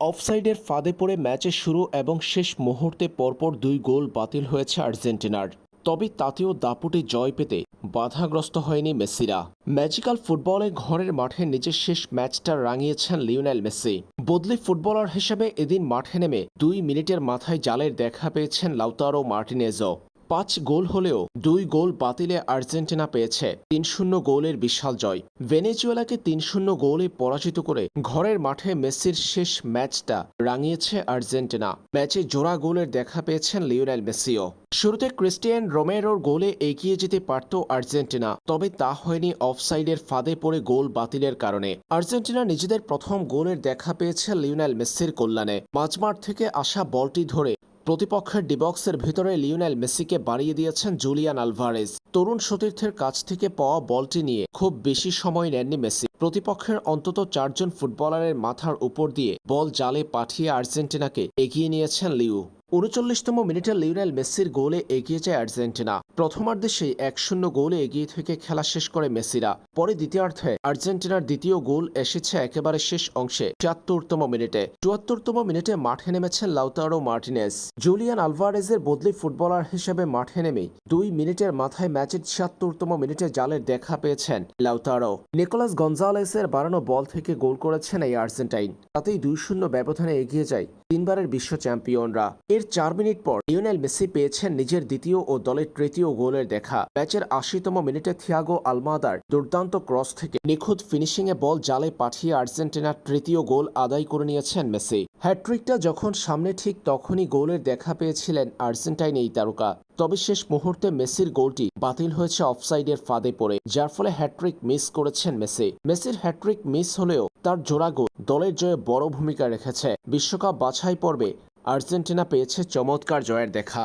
অফসাইডের ফাঁদে পড়ে ম্যাচের শুরু এবং শেষ মুহূর্তে পরপর দুই গোল বাতিল হয়েছে আর্জেন্টিনার। তবে তাতেও দাপুটে জয় পেতে বাধাগ্রস্ত হয়নি মেসিরা। ম্যাজিক্যাল ফুটবলে ঘরের মাঠে নিজের শেষ ম্যাচটা রাঙিয়েছেন লিওনেল মেসি। বদলি ফুটবলার হিসেবে এদিন মাঠে নেমে দুই মিনিটের মাথায় জালের দেখা পেয়েছেন লাউতারো মার্টিনেজো। পাঁচ গোল হলেও দুই গোল বাতিলে আর্জেন্টিনা পেয়েছে। তিন শূন্য গোলের বিশাল জয়। ভেনেজুয়েলাকে তিন শূন্য গোলে পরাজিত করে ঘরের মাঠে মেসির শেষ ম্যাচটা রাঙিয়েছে আর্জেন্টিনা। ম্যাচে জোড়া গোলের দেখা পেয়েছেন লিওনেল মেসিও। শুরুতে ক্রিস্টিয়ান রোমেরোর গোলে এগিয়ে যেতে পারত আর্জেন্টিনা, তবে তা হয়নি অফসাইডের ফাঁদে পড়ে গোল বাতিলের কারণে। আর্জেন্টিনা নিজেদের প্রথম গোলের দেখা পেয়েছে লিওনেল মেসির কল্যাণে। মাঝমাঠ থেকে আসা বলটি ধরে প্রতিপক্ষের ডিবক্সের ভিতরে লিওনেল মেসিকে বাড়িয়ে দিয়েছেন জুলিয়ান আলভারেজ। তরুণ সতীর্থের কাছ থেকে পাওয়া বলটি নিয়ে খুব বেশি সময় নেননি মেসি। প্রতিপক্ষের অন্তত চারজন ফুটবলারের মাথার উপর দিয়ে বল জালে পাঠিয়ে আর্জেন্টিনাকে এগিয়ে নিয়েছেন লিউ উনচল্লিশতম মিনিটে লিওনেল মেসির গোলে এগিয়ে যায় আর্জেন্টিনা। প্রথমার্ধে সেই এক শূন্য গোলে এগিয়ে থেকে খেলা শেষ করে মেসিরা। পরে দ্বিতীয়ার্ধে আর্জেন্টিনার দ্বিতীয় গোল এসেছে একেবারে শেষ অংশে ছিয়াত্তরতম মিনিটে। চুয়াত্তরতম মিনিটে মাঠে নেমেছেন লাউতারো মার্টিনেস জুলিয়ান আলভারেজের বদলি ফুটবলার হিসেবে মাঠে নেমে দুই মিনিটের মাথায় ম্যাচের ছিয়াত্তরতম মিনিটে জালের দেখা পেয়েছেন লাউতারো। নিকোলাস গঞ্জালেসের বাড়ানো বল থেকে গোল করেছেন এই আর্জেন্টাইন। তাতেই দুই শূন্য ব্যবধানে এগিয়ে যায় তিনবারের বিশ্ব চ্যাম্পিয়নরা। এর চার মিনিট পর লিওনেল মেসি পেয়েছেন নিজের দ্বিতীয় ও দলের তৃতীয় গোলের দেখা। ম্যাচের আশিতম মিনিটে থিয়াগো আলমাদার দুর্দান্ত ক্রস থেকে নিখুঁত ফিনিশিংয়ে বল জালে পাঠিয়ে আর্জেন্টিনার তৃতীয় গোল আদায় করে নিয়েছেন মেসি। হ্যাট্রিকটা যখন সামনে ঠিক তখনই গোলের দেখা পেয়েছিলেন আর্জেন্টাইন এই তারকা। তবে শেষ মুহূর্তে মেসির গোলটি বাতিল হয়েছে অফসাইডের ফাঁদে পড়ে, যার ফলে হ্যাট্রিক মিস করেছেন মেসি। মেসির হ্যাট্রিক মিস হলেও তার জোড়া গোল দলের জয়ে বড় ভূমিকা রেখেছে। বিশ্বকাপ বাছাই পর্বে আর্জেন্টিনা পেয়েছে চমৎকার জয়ের দেখা।